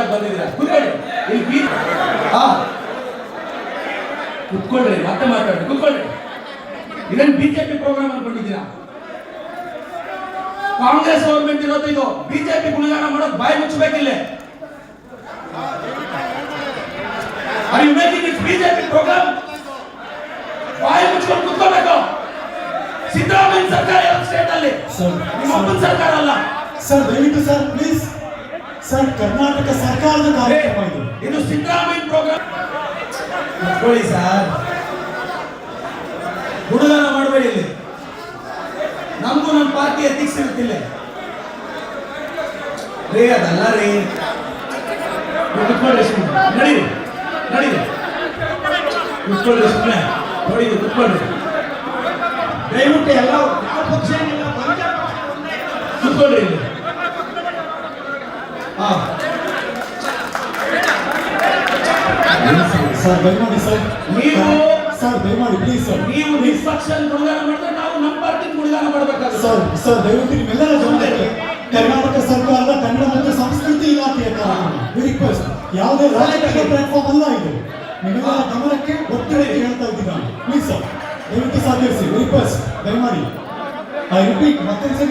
ಇಲ್ಲಿ ಬಿ ಹಾ. ಕುತ್ಕೊಳ್ರಿ ಮತ್ತೆ ಮಾತಾಡಿ ಕುತ್ಕೊಳ್ರಿ ಇದನ್ನ ಬಿಜೆಪಿ ಪ್ರೋಗ್ರಾಮ್ ಅನ್ಕೊಂಡಿದ್ದೀರಾ ಕಾಂಗ್ರೆಸ್ ಗೌರ್ಮೆಂಟ್ ಇರೋದು ಇದು ಬಿಜೆಪಿ ಗುಣಗಾನ ಮಾಡೋದು ಬಾಯಿ ಮುಚ್ಚಬೇಕಿಲ್ಲ. Are you making it BJP program ಬಾಯಿ ಮುಚ್ಕೊಂಡು ಕುತ್ಕೋಬೇಕು. ಸಿದ್ದರಾಮಯ್ಯ ಸರ್ಕಾರ ಯಾವ ಸ್ಟೇಟ್ ಅಲ್ಲಿ? ನಿಮ್ಮ ಸರ್ಕಾರ ಅಲ್ಲ. ಸರ್ ದಯವಿಟ್ಟು ಸರ್ ಪ್ಲೀಸ್ ಸರ್ ಕರ್ನಾಟಕ ಸರ್ಕಾರದ ಕಾರ್ಯಕ್ರಮ ಇದು. ಇದು ಸಿದ್ದರಾಮಯ್ಯ ಪ್ರೋಗ್ರಾಮ್ ಕುತ್ಕೊಳ್ಳಿ ಸರ್. ಹುಡುಗನ ಮಾಡಬೇಡಿ ಇಲ್ಲಿ. ನಮಗೂ ನಮ್ಮ ಪಾರ್ಟಿ ಎಥಿಕ್ಸ್ ಇರುತ್ತಿಲ್ಲ ರೀ ಅದಲ್ಲ ರೀ. ಕುತ್ಕೊಳ್ಳಿ ಸುಮ್ಮನೆ ನಡೀರಿ ನಡೀರಿ. ಕುತ್ಕೊಳ್ಳಿ ಸುಮ್ಮನೆ ನೋಡಿ ಕುತ್ಕೊಳ್ಳಿ. ದಯವಿಟ್ಟು ಎಲ್ಲ ಯಾವ ಪಕ್ಷ ಏನಿಲ್ಲ ಕುತ್ಕೊಳ್ಳಿ ಇಲ್ಲಿ. ಸರ್ ದಯಮಾಡಿ ಸರ್. ನೀವು- ಸರ್ ದಯಮಾಡಿ ಪ್ಲೀಸ್ ಸರ್. ನೀವು ನಿಷ್ಪಕ್ಷ ಗುಣಗಾನ ಮಾಡಿದ್ರೆ ನಾವು ನಮ್ಮ ಪಾರ್ಟಿ ಗುಣಗಾನ ಮಾಡಬೇಕಾಗುತ್ತೆ. ಸರ್ ಸರ್ ದಯವಿಟ್ಟು ನಿಮ್ಮೆಲ್ಲರ ಗಮನಕ್ಕೆ ಕರ್ನಾಟಕ ಸರ್ಕಾರದ ಕನ್ನಡ ಮತ್ತು ಸಂಸ್ಕೃತಿ ಇಲಾಖೆಯ ರಿಕ್ವೆಸ್ಟ್ ಯಾವುದೇ ರಾಜಕೀಯ ಪ್ಲಾಟ್ಫಾರ್ಮ್ ಅಲ್ಲ ಇದು. ನಿಮ್ಮೆಲ್ಲರ ಗಮನಕ್ಕೆ ಒತ್ತಡ ಹೇಳ್ತಾ ಇದ್ದೀನಿ ನಾನು. ಪ್ಲೀಸ್ ಸರ್ ದಯವಿಟ್ಟು ಸಹಕರಿಸಿ. ರಿಕ್ವೆಸ್ಟ್ ದಯಮಾಡಿ ಐ ರಿಪೀಟ್ ಮತ್ತೊಂದ್ಸರಿ